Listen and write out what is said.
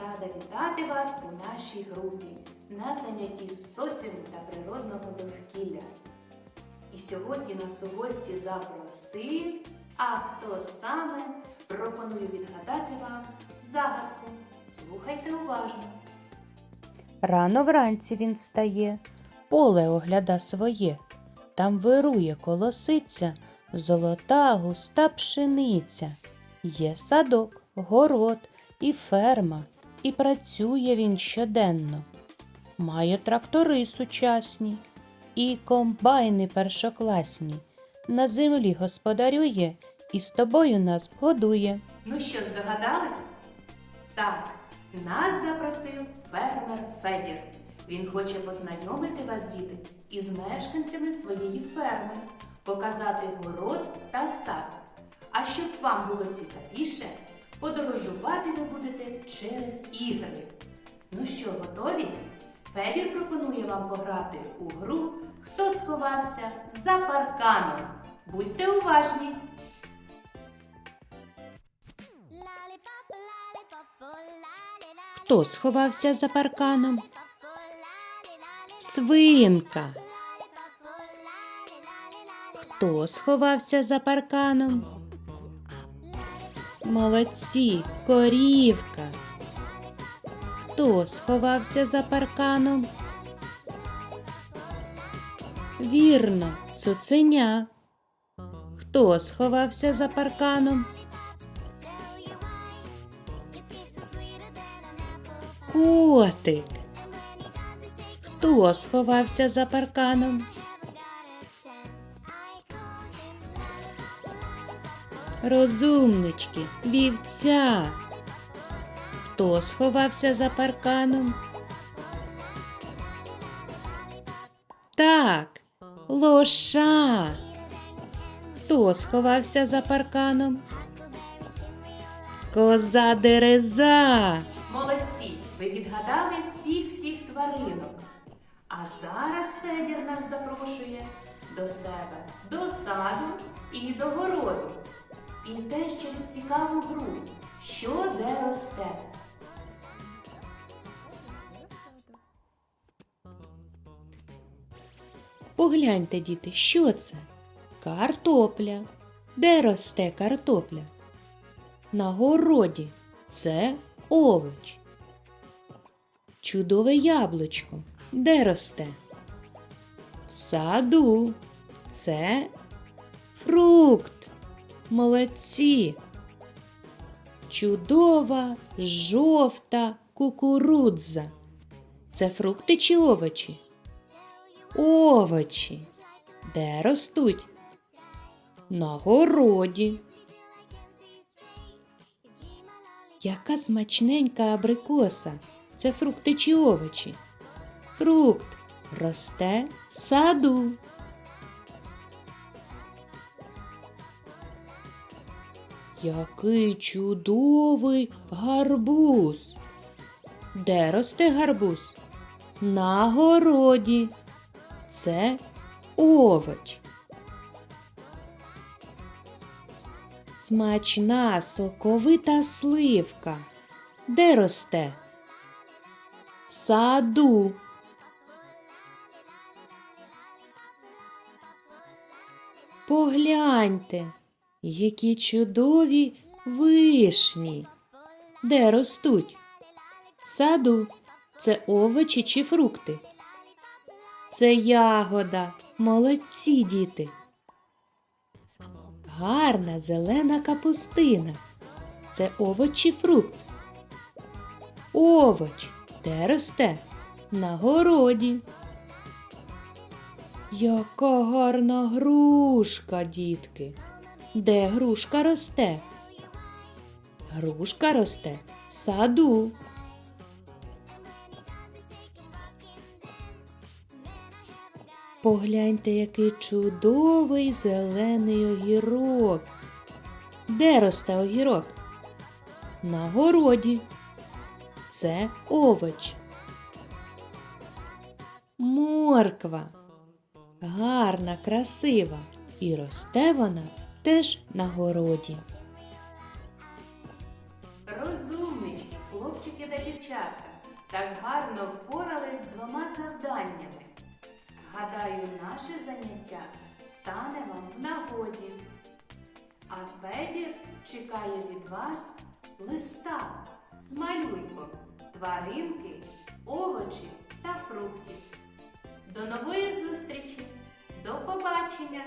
рада вітати вас у нашій групі на занятті з соціуму та природного довкілля. І сьогодні нас у гості запросив, а хто саме пропоную відгадати вам загадку. Слухайте уважно. Рано вранці він стає, поле огляда своє. Там вирує колосиця, золота густа пшениця. Є садок, город і ферма, і працює він щоденно. Має трактори сучасні і комбайни першокласні. На землі господарює і з тобою нас годує. Ну що, здогадались? Так, нас запросив фермер Федір. Він хоче познайомити вас, діти, із мешканцями своєї ферми, показати город та сад. А щоб вам було цікавіше, подорожувати ви будете через ігри. Ну що, готові? Федір пропонує вам пограти у гру Хто сховався за парканом. Будьте уважні! Хто сховався за парканом? Свинка. Хто сховався за парканом? Молодці, корівка. Хто сховався за парканом? Вірно, цуценя. Хто сховався за парканом? Котик. Хто сховався за парканом? Розумнички, вівця. Хто сховався за парканом? Так, лоша. Хто сховався за парканом? Коза дереза. Молодці! Ви відгадали всіх всіх тваринок. А зараз Федір нас запрошує до себе, до саду і до городу. І теж через цікаву гру, що де росте. Погляньте, діти, що це? Картопля. Де росте картопля? На городі це овоч. Чудове яблучко. Де росте? В саду. Це фрукт. Молодці. Чудова жовта кукурудза. Це фрукти чи овочі? Овочі. Де ростуть? На городі. Яка смачненька абрикоса. Це фрукти чи овочі? Фрукт росте в саду. Який чудовий гарбуз. Де росте гарбуз? На городі. Це овоч. Смачна соковита сливка. Де росте? Саду. Погляньте, які чудові вишні. Де ростуть? Саду. Це овочі чи фрукти? Це ягода. Молодці діти. Гарна зелена капустина. Це овоч чи фрукт. Овоч. Де росте? На городі. Яка гарна грушка, дітки. Де грушка росте? Грушка росте в саду. Погляньте, який чудовий зелений огірок. Де росте огірок? На городі. Це овоч. Морква. Гарна, красива. І росте вона теж на городі. Розумнички, хлопчики та дівчата. так гарно впорались з двома завданнями. Гадаю, наше заняття стане вам в нагоді. А Федір чекає від вас листа з малюнком, тваринки, овочі та фруктів. До нової зустрічі! До побачення!